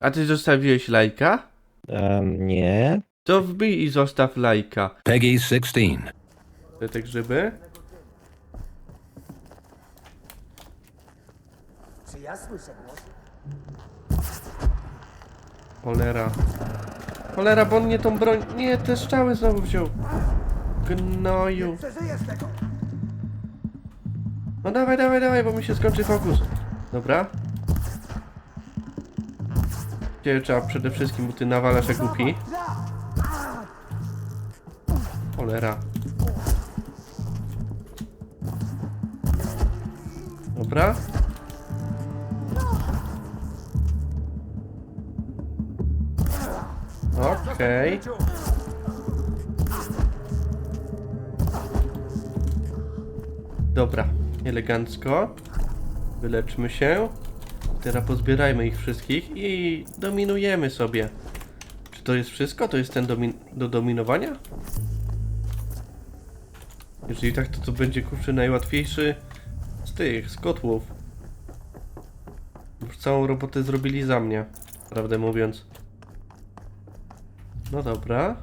A ty zostawiłeś lajka? Um, nie. To wbij i zostaw lajka. Peggy 16. Te, te grzyby? Czy ja słyszę głos? Cholera. Cholera, bo on nie tą broń... Nie, te strzały znowu wziął. Gnoju. Przeżyjesz tego! No dawaj, dawaj, dawaj, bo mi się skończy fokus. Dobra. Trzeba przede wszystkim, bo ty nawalasz jak głupi. Cholera. Dobra. Okej. Dobra, elegancko. Wyleczmy się. Teraz pozbierajmy ich wszystkich i dominujemy sobie. Czy to jest wszystko? To jest ten do dominowania? Jeżeli tak, to to będzie kurczę najłatwiejszy z tych, z kotłów. Już całą robotę zrobili za mnie, prawdę mówiąc. No dobra.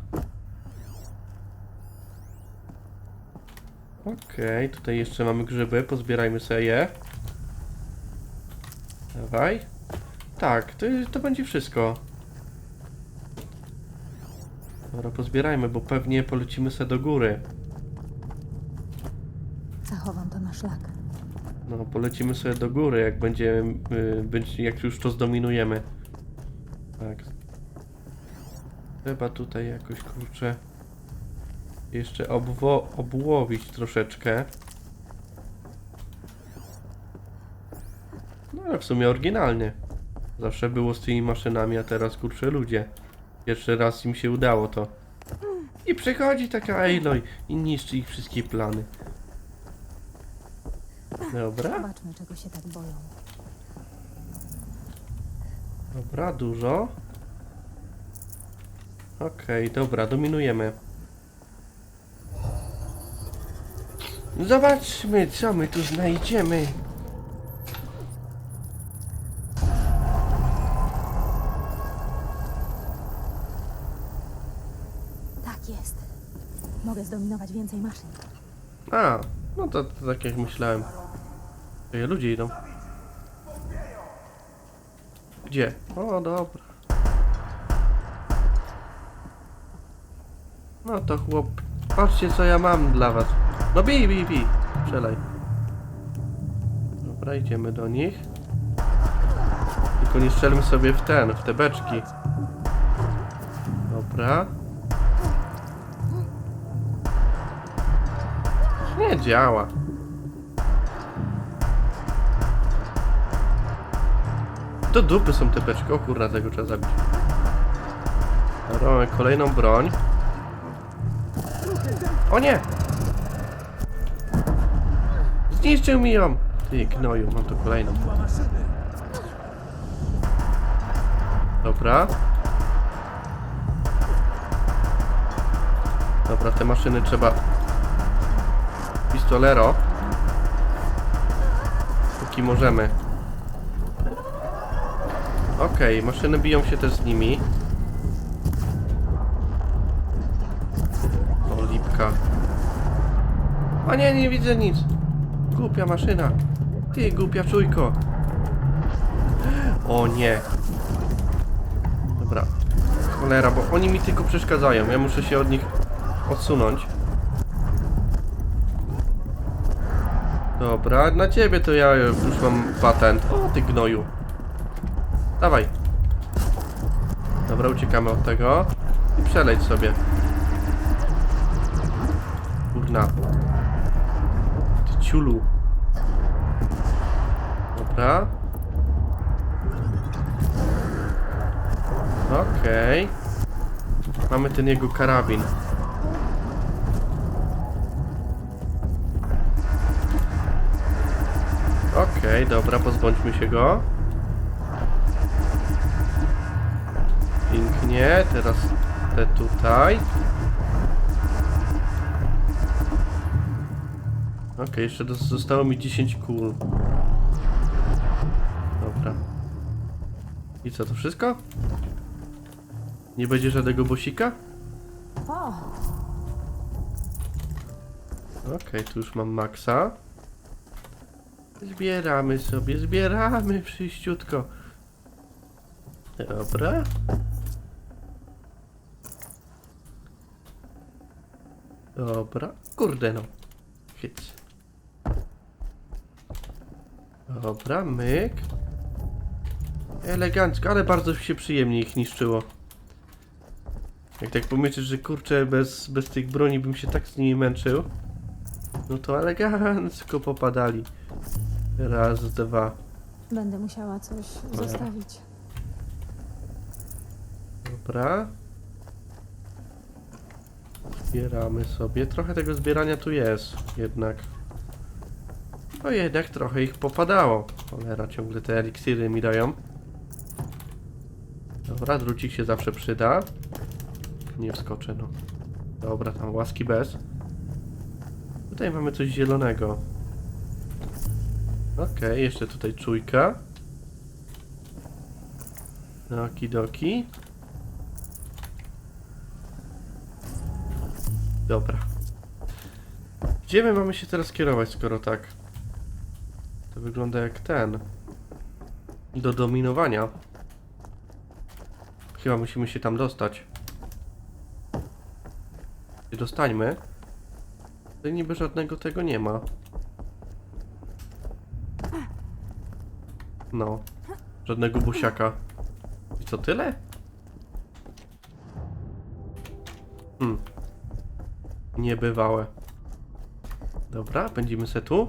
Okej, tutaj jeszcze mamy grzyby, pozbierajmy sobie je. Dawaj. Tak, to, to będzie wszystko. Dobra, pozbierajmy, bo pewnie polecimy sobie do góry. Zachowam to na szlak. No, polecimy sobie do góry, jak będzie, y, będzie jak już to zdominujemy. Tak. Trzeba tutaj jakoś, kurczę, jeszcze obwo- obłowić troszeczkę. No, ale w sumie oryginalnie. Zawsze było z tymi maszynami, a teraz, kurczę, ludzie. Pierwszy raz im się udało to. I przychodzi taka Aloy i niszczy ich wszystkie plany. Dobra. Zobaczmy, czego się tak boją. Dobra, dużo. Okej, dobra, dominujemy. Zobaczmy, co my tu znajdziemy. Mogę zdominować więcej maszyn. A, no to, to tak jak myślałem. Ej, ludzie idą. Gdzie? O, dobra. No to chłop. Patrzcie co ja mam dla was. No bij, bij, bij. Strzelaj. Dobra, idziemy do nich. Tylko nie strzelmy sobie w ten, w te beczki. Dobra. Nie działa. Do dupy są te beczki. O kurna, tego trzeba zabić. Mamy kolejną broń. O nie! Zniszczył mi ją! Ty gnoju, mam tu kolejną. Dobra. Dobra, te maszyny trzeba pistolero. Póki możemy. Okej, maszyny biją się też z nimi. O, lipka. O nie, nie widzę nic. Głupia maszyna. Ty, głupia czujko. O nie. Dobra. Cholera, bo oni mi tylko przeszkadzają. Ja muszę się od nich odsunąć. Dobra, na ciebie to ja już mam patent. O, ty gnoju. Dawaj. Dobra, uciekamy od tego. I przeleć sobie. Kurna. Ty ciulu. Dobra. Okej. Mamy ten jego karabin. Okej, dobra, pozbądźmy się go. Pięknie, teraz te tutaj. Okej, jeszcze dos- zostało mi 10 kul. Dobra. I co, to wszystko? Nie będzie żadnego bosika? Okej, tu już mam maksa. Zbieramy sobie, zbieramy przyjściutko. Dobra. Dobra. Kurde no. Hyc. Dobra, myk. Elegancko, ale bardzo się przyjemnie ich niszczyło. Jak tak pomyślisz, że kurczę, bez, bez tych broni bym się tak z nimi męczył. No to elegancko popadali. Raz, dwa. będę musiała coś zostawić. Dobra. Zbieramy sobie. Trochę tego zbierania tu jest, jednak. No jednak trochę ich popadało. Cholera, ciągle te eliksiry mi dają. Dobra, drucik się zawsze przyda. Nie wskoczę, no. Dobra, tam łaski bez. Tutaj mamy coś zielonego. Okej, jeszcze tutaj czujka. Okidoki. Dobra. Gdzie my mamy się teraz kierować, skoro tak? To wygląda jak ten. Do dominowania. Chyba musimy się tam dostać. Dostańmy. Tutaj niby żadnego tego nie ma. No. Żadnego busiaka. I co tyle? Hmm. Niebywałe. Dobra, pędzimy se tu.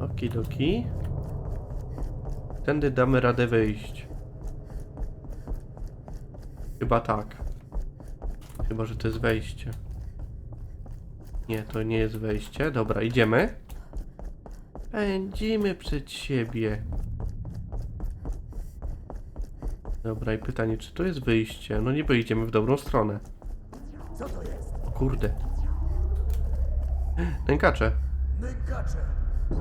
Okidoki. Tędy damy radę wyjść. Chyba tak. Chyba, że to jest wejście. Nie, to nie jest wejście. Dobra, idziemy. Pędzimy przed siebie. Dobra, i pytanie, czy to jest wyjście? No niby idziemy w dobrą stronę. Co to jest? O kurde. Nękacze. Nękacze.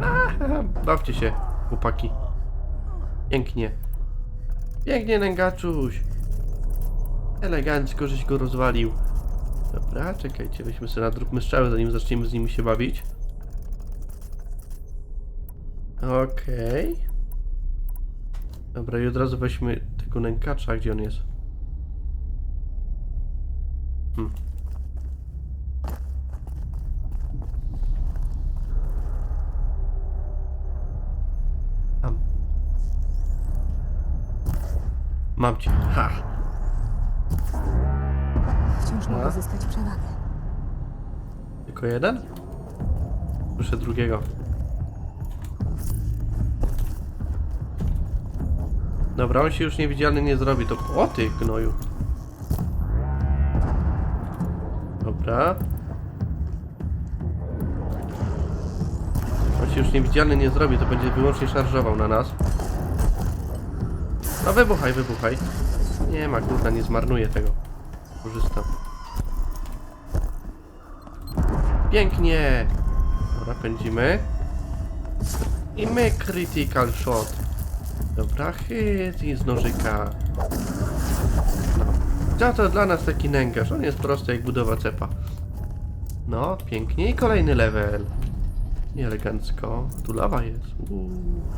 Aha, bawcie się, chłopaki. Pięknie. Pięknie, nękaczuś. Elegancko, żeś go rozwalił. Dobra, czekajcie, weźmy sobie nadróbmy strzały, zanim zaczniemy z nimi się bawić. Okej. Dobra, i od razu weźmy tego nękacza, gdzie on jest. Hmm. Tam. Mam cię. Ha! Wciąż A? mogę zyskać przewagę. Tylko jeden? Proszę drugiego. Dobra, on się już niewidzialny nie zrobi, to... O ty, gnoju. Dobra. On się już niewidzialny nie zrobi, to będzie wyłącznie szarżował na nas. No wybuchaj, wybuchaj. Nie ma, kurwa, nie zmarnuję tego. Korzystam. Pięknie! Dobra, pędzimy. I my critical shot. Dobra, hit i z nożyka. No. To dla nas taki nęgarz? On jest prosty jak budowa cepa. No, pięknie. I kolejny level. I elegancko. Tu lawa jest. Uuu,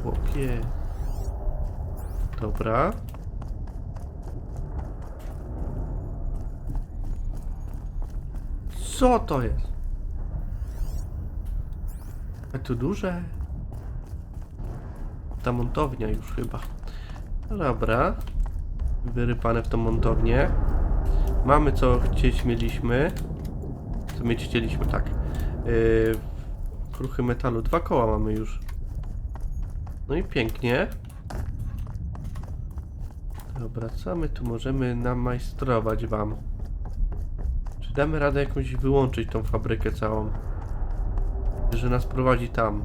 chłopie. Dobra. Co to jest? A tu duże? Ta montownia już chyba. Dobra. Wyrypane w tą montownię. Mamy co chcieć mieliśmy. Co mieć chcieliśmy, tak. Yy, kruchy metalu. Dwa koła mamy już. No i pięknie. Dobra, co my tu możemy namajstrować wam? Czy damy radę jakąś wyłączyć tą fabrykę całą? Że nas prowadzi tam.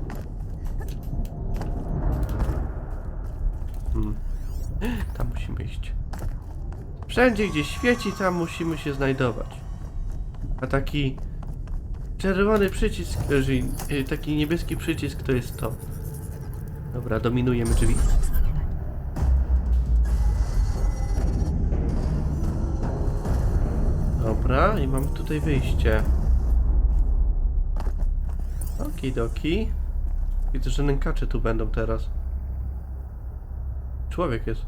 Tam musimy iść. Wszędzie, gdzie świeci, tam musimy się znajdować. A taki czerwony przycisk, e, e, taki niebieski przycisk to jest to. Dobra, dominujemy drzwi. Dobra, i mamy tutaj wyjście. Okidoki. Widzę, że nękacze tu będą teraz. Człowiek jest.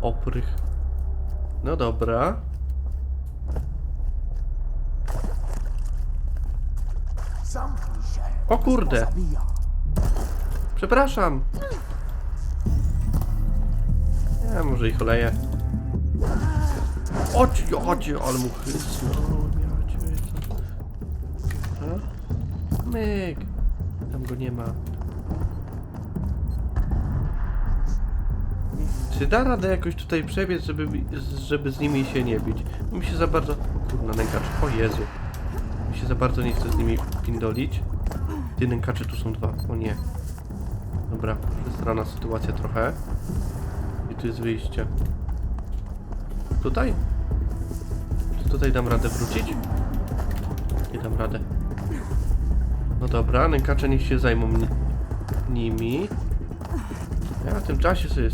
Oprych. No dobra. O kurde. Przepraszam. Ja może ich oleję. Chodź, chodź, ale mu chysnął. Myk. Tam go nie ma. Czy da radę jakoś tutaj przebiec, żeby, żeby z nimi się nie bić? Mi się za bardzo... O kurna, nękacz. O Jezu. Mi się za bardzo nie chce z nimi pindolić. Ty nękacze tu są dwa. O nie. Dobra, przestrana sytuacja trochę. I tu jest wyjście. Tutaj? Czy tutaj dam radę wrócić? Nie dam radę. No dobra, nękacze niech się zajmą ni nimi. Ja w tym czasie sobie